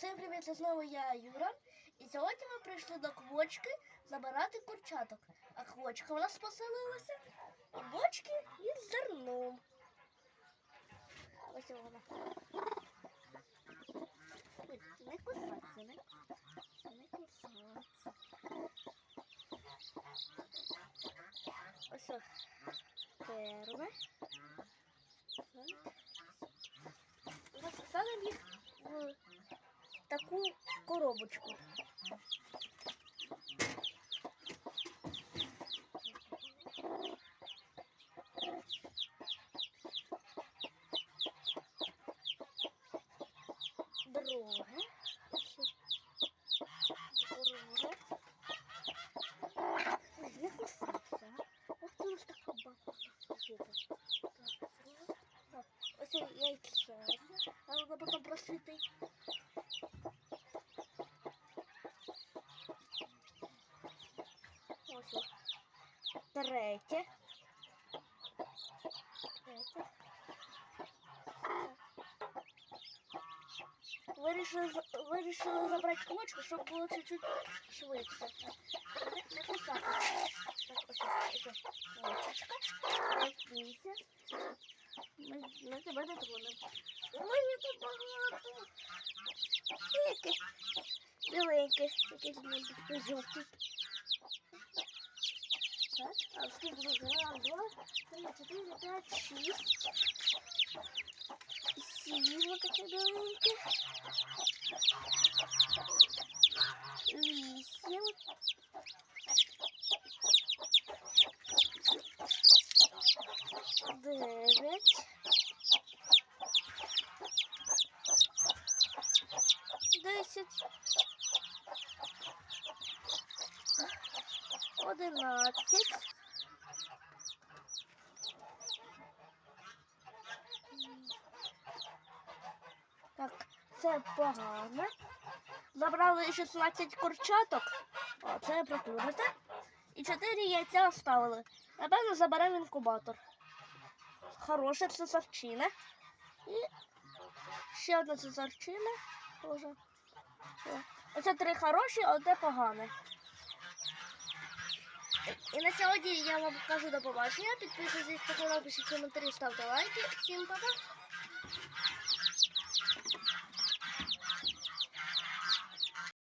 Всім привіт, це знову я, Юра. І сьогодні ми прийшли до квочки забирати курчаток. А квочка у нас поселилася у бочки із зерном. Ось вона. Не кусаться, не, не кусаться. Ось о, таку коробочку. Друге. Друге. Не кусайся. а. Ох ти ж така бабка. Ось яйце. А воно потім просвітить. Ось. о. Третє. Третє. Вирішили, вирішили забрати квочку, щоб було чуть-чуть швидше. Не, кусати. Так, ось, ось. Квочечка. Розпійся. Ми, ми тебе не тронемо. Ой, я тут багато. Яке тут має бути жовтий. Так, а скільки буде? Раз, два, три, чотири, п'ять, шість. Сім таке біленьке. Вісім. Дев'ять. Десять. Одинадцять. Так, це погано. Забрали 16 курчаток. О, це пропустите. І 4 яйця оставили. Напевно, заберемо інкубатор. Хороша цесарчина. І ще одна цесарчина. Оце три хороші, одне погане. І на сьогодні я вам кажу до побачення. Підписуйтесь, ставте коментарі, ставте лайки. Всім па-па!